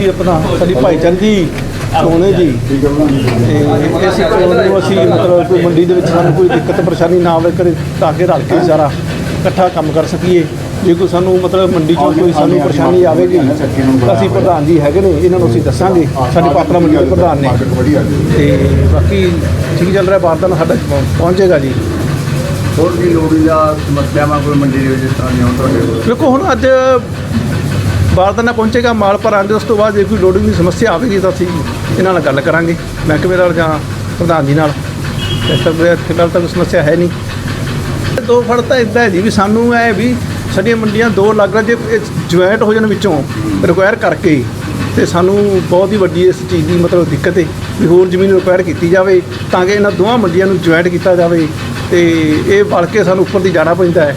ਅਸੀਂ ਆਪਣਾ ਸਾਡੀ ਭਾਈਚਾਰੇ ਦੀ ਹੈ ਜੀ। ਤੇ ਇਸ ਚੋਣ ਨੂੰ ਅਸੀਂ ਮਤਲਬ ਕੋਈ ਮੰਡੀ ਦੇ ਵਿੱਚ ਸਾਨੂੰ ਕੋਈ ਦਿੱਕਤ ਪਰੇਸ਼ਾਨੀ ਨਾ ਆਵੇ ਕਰੇ ਤਾਂ ਕਿ ਰਲ ਕੇ ਸਾਰਾ ਇਕੱਠਾ ਕੰਮ ਕਰ ਸਕੀਏ। ਜੇ ਕੋਈ ਸਾਨੂੰ ਮਤਲਬ ਮੰਡੀ 'ਚੋਂ ਕੋਈ ਸਾਨੂੰ ਪਰੇਸ਼ਾਨੀ ਆਵੇਗੀ ਤਾਂ ਅਸੀਂ ਪ੍ਰਧਾਨ ਜੀ ਹੈਗੇ ਨੇ ਇਹਨਾਂ ਨੂੰ ਅਸੀਂ ਦੱਸਾਂਗੇ। ਸਾਡੇ ਪਾਤਰਾ ਮੰਡੀ ਦੇ ਪ੍ਰਧਾਨ ਨੇ। ਤੇ ਬਾਕੀ ਠੀਕ ਚੱਲ ਰਿਹਾ ਬਾਰਦਾਨਾ ਸਾਡਾ ਪਹੁੰਚੇਗਾ ਜੀ। ਹੋਰ ਕੀ ਲੋੜੀ ਦਾ ਸਮੱਸਿਆਵਾਂ ਕੋਈ ਮੰਡੀ ਦੇ ਵਿੱਚ ਤਰ੍ਹਾਂ ਦੀਆਂ ਹੋਣ ਤੁਹਾਡੇ ਕੋਲ? ਦੇਖੋ ਹੁਣ ਅੱਜ ਬਾਰਦਾਨਾ ਪਹੁੰਚੇਗਾ ਮਾਲ ਭਰਾਂਗੇ ਉਸ ਤੋਂ ਬਾਅਦ ਜੇ ਕੋਈ ਲੋਡਿੰਗ ਦੀ ਸਮੱਸਿਆ ਆਵੇਗੀ ਤਾਂ ਅਸੀਂ ਇਹਨਾਂ ਨਾਲ ਗੱਲ ਕਰਾਂਗੇ, ਮਹਿਕਮੇ ਨਾਲ ਜਾਂ ਪ੍ਰਧਾਨ ਜੀ ਨਾਲ। ਇਸ ਤਰ੍ਹਾਂ ਫਿਲਹਾਲ ਤਾਂ ਕੋਈ ਸਮੱਸਿਆ ਹੈ ਨਹੀਂ। ਦੋ ਫੜ ਤਾਂ ਇਦਾਂ ਹੈ ਜੀ ਵੀ ਸਾਨੂੰ ਐ ਵੀ ਸਾਡੀਆਂ ਮੰਡੀਆਂ ਦੋ ਲੱਗ ਰਹਾ ਜੇ ਜੁਆਇੰਟ ਹੋ ਜਾਣ ਵਿੱਚੋਂ ਰਿਕੁਆਇਰ ਕਰਕੇ ਤੇ ਸਾਨੂੰ ਬਹੁਤ ਹੀ ਵੱਡੀ ਇਸ ਚੀਜ਼ ਦੀ ਮਤਲਬ ਦਿੱਕਤ ਹੈ ਵੀ ਹੋਰ ਜ਼ਮੀਨ ਰਿਕੁਆਇਰ ਕੀਤੀ ਜਾਵੇ ਤਾਂ ਕਿ ਇਹਨਾਂ ਦੋਵਾਂ ਮੰਡੀਆਂ ਨੂੰ ਜੁਆਇੰਟ ਕੀਤਾ ਜਾਵੇ ਤੇ ਇਹ ਵਲ ਕੇ ਸਾਨੂੰ ਉੱਪਰ ਦੀ ਜਾਣਾ ਪੈਂਦਾ ਹੈ।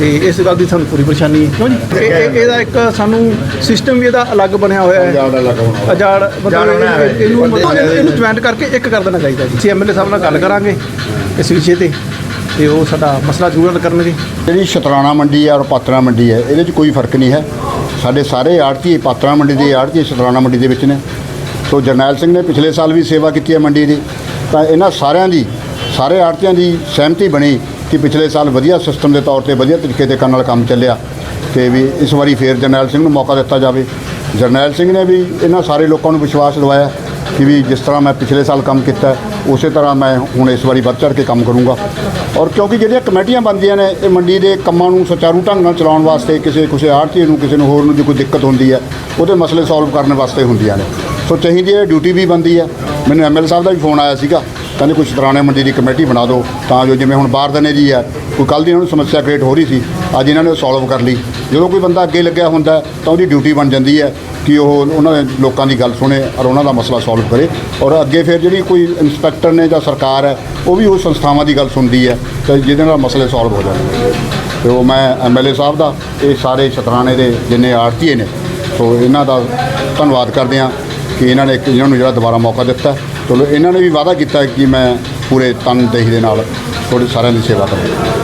ਤੇ ਇਸ ਗੱਲ ਦੀ ਸਾਨੂੰ ਪੂਰੀ ਪਰੇਸ਼ਾਨੀ ਹੈ। ਕਿਉਂ ਜੀ ਇਹ- ਇਹ- ਇਹਦਾ ਇੱਕ ਸਾਨੂੰ ਸਿਸਟਮ ਵੀ ਇਹਦਾ ਅਲੱਗ ਬਣਿਆ ਹੋਇਆ ਹੈ। ਅਜਾੜ ਮਤਲਬ ਇਹ- ਇਹਨੂੰ ਮਤਲਬ ਇਹਨੂੰ ਜੁਆਇੰਟ ਕਰਕੇ ਇੱਕ ਕਰ ਦੇਣਾ ਚਾਹੀਦਾ ਜੀ। ਐਮਐਲਏ ਸਾਹਿਬ ਨਾਲ ਗੱਲ ਕਰਾਂਗੇ ਇਸ ਵਿਸ਼ੇ ਤੇ ਤੇ ਉਹ ਸਾਡਾ ਮਸਲਾ ਜ਼ਰੂਰ ਹੱਲ ਕਰਨਗੇ। ਜਿਹੜੀ ਸ਼ਤਰਾਣਾ ਮੰਡੀ ਹੈ ਔਰ ਪਾਤਰਾ ਮੰਡੀ ਹੈ ਇਹਦੇ 'ਚ ਕੋਈ ਫ਼ਰਕ ਨਹੀਂ ਹੈ। ਸਾਡੇ ਸਾਰੇ ਆੜਤੀ ਪਾਤਰਾ ਮੰਡੀ ਦੇ ਆੜਤੀ ਸ਼ਤਰਾਣਾ ਮੰਡੀ ਦੇ ਵਿੱਚ ਨੇ। ਸੋ ਜਰਨੈਲ ਸਿੰਘ ਨੇ ਪਿਛਲੇ ਸਾਲ ਵੀ ਸੇਵਾ ਕੀਤੀ ਹੈ ਮੰਡੀ ਦੀ। ਤਾਂ ਇਹਨਾਂ ਸਾਰਿਆਂ ਦੀ ਸਾਰੇ ਆੜਤੀਆਂ ਦੀ ਸਹਿਮਤੀ ਬਣੀ ਕਿ ਪਿਛਲੇ ਸਾਲ ਵਧੀਆ ਸਿਸਟਮ ਦੇ ਤੌਰ ਤੇ ਵਧੀਆ ਤਰੀਕੇ ਦੇ ਕਰਨ ਨਾਲ ਕੰਮ ਚੱਲਿਆ ਤੇ ਵੀ ਇਸ ਵਾਰੀ ਫੇਰ ਜਰਨੈਲ ਸਿੰਘ ਨੂੰ ਮੌਕਾ ਦਿੱਤਾ ਜਾਵੇ। ਜਰਨੈਲ ਸਿੰਘ ਨੇ ਵੀ ਇਹਨਾਂ ਸਾਰੇ ਲੋਕਾਂ ਨੂੰ ਵਿਸ਼ਵਾਸ ਦਿਵਾਇਆ ਕਿ ਵੀ ਜਿਸ ਤਰ੍ਹਾਂ ਮੈਂ ਪਿਛਲੇ ਸਾਲ ਕੰਮ ਕੀਤਾ, ਉਸੇ ਤਰ੍ਹਾਂ ਮੈਂ ਹੁਣ ਇਸ ਵਾਰੀ ਵੱਧ ਚੜ੍ਹ ਕੇ ਕੰਮ ਕਰੂੰਗਾ। ਔਰ ਕਿਉਂਕਿ ਜਿਹੜੀਆਂ ਕਮੇਟੀਆਂ ਬਣਦੀਆਂ ਨੇ, ਇਹ ਮੰਡੀ ਦੇ ਕੰਮਾਂ ਨੂੰ ਸੁਚਾਰੂ ਢੰਗ ਨਾਲ ਚਲਾਉਣ ਵਾਸਤੇ ਕਿਸੇ ਕਿਸੇ ਆੜਤੀ ਨੂੰ, ਕਿਸੇ ਨੂੰ ਹੋਰ ਨੂੰ ਜੇ ਕੋਈ ਦਿੱਕਤ ਹੁੰਦੀ ਹੈ, ਉਹਦੇ ਮਸਲੇ ਸੋਲਵ ਕਰਨ ਵਾਸਤੇ ਹੁੰਦੀਆਂ ਨੇ। ਸੋ ਚਾਹੀਦੀ ਹੈ ਡਿਊਟੀ ਵੀ ਬਣਦੀ ਹੈ। ਮੈਨੂੰ ਐਮਐਲ ਸਾਹਿਬ ਦਾ ਵੀ ਫੋਨ ਆਇਆ ਸੀਗਾ। ਕਹਿੰਦੇ ਕੋਈ ਸ਼ਤਰਾਣੇ ਮੰਡੀ ਦੀ ਕਮੇਟੀ ਬਣਾ ਦਿਓ, ਤਾਂ ਜੋ ਜਿਵੇਂ ਹੁਣ ਬਾਹਰ ਬਾਰਦਨੇ ਦੀ ਹੈ, ਕੋਈ ਕੱਲ੍ਹ ਦੀ ਇਹਨਾਂ ਨੂੰ ਸਮੱਸਿਆ ਕ੍ਰੀਏਟ ਹੋ ਰਹੀ ਸੀ, ਅੱਜ ਇਹਨਾਂ ਨੇ ਸੋਲਵ ਕਰ ਲਈ। ਜਦੋਂ ਕੋਈ ਬੰਦਾ ਅੱਗੇ ਲੱਗਿਆ ਹੁੰਦਾ ਤਾਂ ਉਹਦੀ ਡਿਊਟੀ ਬਣ ਜਾਂਦੀ ਹੈ ਕਿ ਉਹ ਉਹਨਾਂ ਦੇ ਲੋਕਾਂ ਦੀ ਗੱਲ ਸੁਣੇ ਔਰ ਉਹਨਾਂ ਦਾ ਮਸਲਾ ਸੋਲਵ ਕਰੇ। ਔਰ ਅੱਗੇ ਫਿਰ ਜਿਹੜੀ ਕੋਈ ਇੰਸਪੈਕਟਰ ਨੇ ਜਾਂ ਸਰਕਾਰ ਹੈ, ਉਹ ਵੀ ਉਹ ਸੰਸਥਾਵਾਂ ਦੀ ਗੱਲ ਸੁਣਦੀ ਹੈ, ਤੇ ਜਿਹਦੇ ਨਾਲ ਮਸਲੇ ਸੋਲਵ ਹੋ ਜਾਂਦੇ ਤੇ ਉਹ ਮੈਂ ਐਮਐਲਏ ਸਾਹਿਬ ਦਾ, ਇਹ ਸਾਰੇ ਸ਼ਤਰਾਣੇ ਦੇ ਜਿੰਨੇ ਆੜਤੀਏ ਨੇ, ਸੋ ਇਹਨਾਂ ਦਾ ਧੰਨਵਾਦ ਕਰਦੇ ਹਾਂ ਕਿ ਇਹਨਾਂ ਨੇ ਇਹਨਾਂ ਨੂੰ ਜਿਹੜਾ ਦੁਬਾਰਾ ਮੌਕਾ ਦਿੱਤਾ। ਚਲੋ, ਇਹਨਾਂ ਨੇ ਵੀ ਵਾਅਦਾ ਕੀਤਾ ਕਿ ਮੈਂ ਪੂਰੇ ਤਨਦੇਹੀ ਦੇ ਨਾਲ ਤੁਹਾਡੇ ਸਾਰਿਆਂ ਦੀ ਸੇਵਾ ਕਰਾਂਗਾ